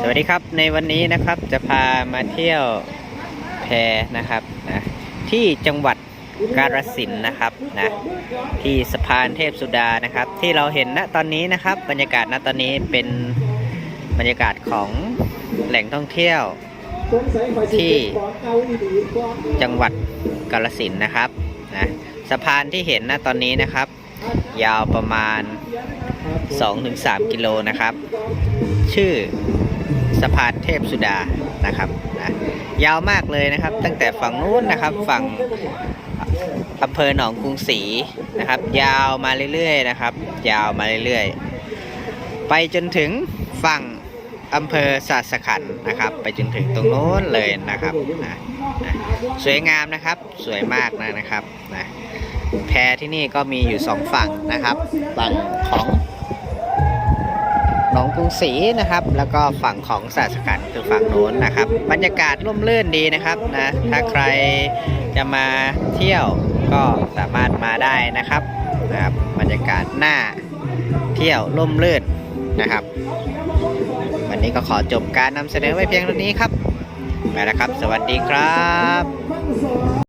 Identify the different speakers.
Speaker 1: สวัสดีครับในวันนี้นะครับจะพามาเที่ยวแพนะครับนะที่จังหวัดกาฬสินธุ์นะครับนะที่สะพานเทพสุดานะครับ ที่เราเห็นณตอนนี้นะครับ บรรยากาศณตอนนี้เป็นบรรยากาศของแหล่งท่องเที่ยวที่จังหวัดกาฬสินธุ์นะครับนะสะพานที่เห็นณตอนนี้นะครับ ยาวประมาณ 2-3 กิโลนะครับ ชื่อ สะพานเทพสุดานะครับนะยาวมากเลยนะครับ ตั้งแต่ฝั่งนู้นนะครับฝั่งอำเภอหนองกรุงศรีนะครับ ยาวมาเรื่อยๆนะครับ ยาวมาเรื่อยๆ ไปจนถึงฝั่งอำเภอสาสขันนะครับ ไปจนถึงตรงโน้นเลยนะครับนะนะสวยงามนะครับสวยมากนะนะครับนะแพที่นี่ก็มีอยู่สองฝั่งนะครับฝั่งของ หนองกรุงศรีนะครับ แล้วก็ฝั่งของสาสขันคือฝั่งโน้นนะครับ บรรยากาศร่มรื่นดีนะครับนะถ้าใครจะมาเที่ยวก็สามารถมาได้นะครับนะครับ บรรยากาศหน้าเที่ยวร่มรื่นนะครับ วันนี้ก็ขอจบการนำเสนอไว้เพียงเท่านี้ครับไปแล้วครับ สวัสดีครับ